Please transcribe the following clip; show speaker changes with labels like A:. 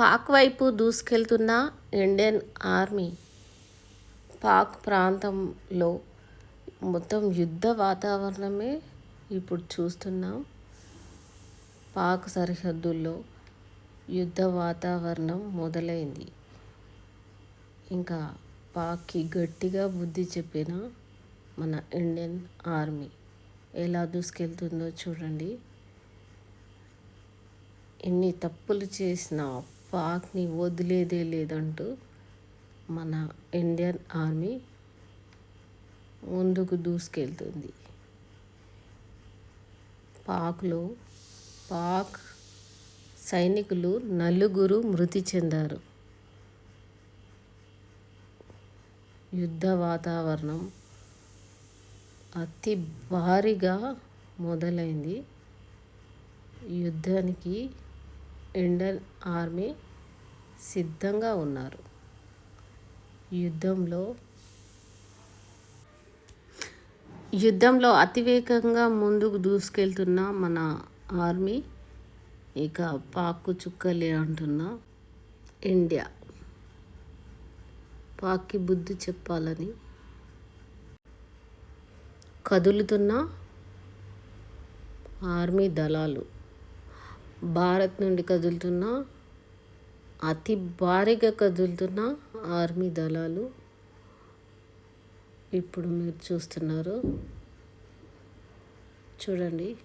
A: పాక్ వైపు దూసుకెళ్తున్న Indian army Pak ప్రాంతంలో మొత్తం యుద్ధ వాతావరణమే ఇప్పుడు చూస్తున్నాం. పాక్ సరిహద్దుల్లో యుద్ధ వాతావరణం మొదలైంది. ఇంకా పాక్కి గట్టిగా బుద్ధి చెప్పిన మన ఇండియన్ ఆర్మీ ఎలా దూసుకెళ్తుందో చూడండి. ఎన్ని తప్పులు చేసినా పాక్ని వదిలేదే లేదంటూ మన ఇండియన్ ఆర్మీ ముందుకు దూసుకెళ్తుంది. పాక్లో పాక్ సైనికులు నలుగురు మృతి చెందారు. యుద్ధ వాతావరణం అతి భారీగా మొదలైంది. యుద్ధానికి ఇండియన్ ఆర్మీ సిద్ధంగా ఉన్నారు. యుద్ధంలో యుద్ధంలో అతివేగంగా ముందుకు దూసుకెళ్తున్న మన ఆర్మీ ఇక పాక్కు చుక్కలే అంటున్న ఇండియా. పాక్కి బుద్ధి చెప్పాలని కదులుతున్న ఆర్మీ దళాలు భారత్ నుండి కదులుతున్న అతి భారీగా కదులుతున్న ఆర్మీ దళాలు ఇప్పుడు మీరు చూస్తున్నారు. చూడండి.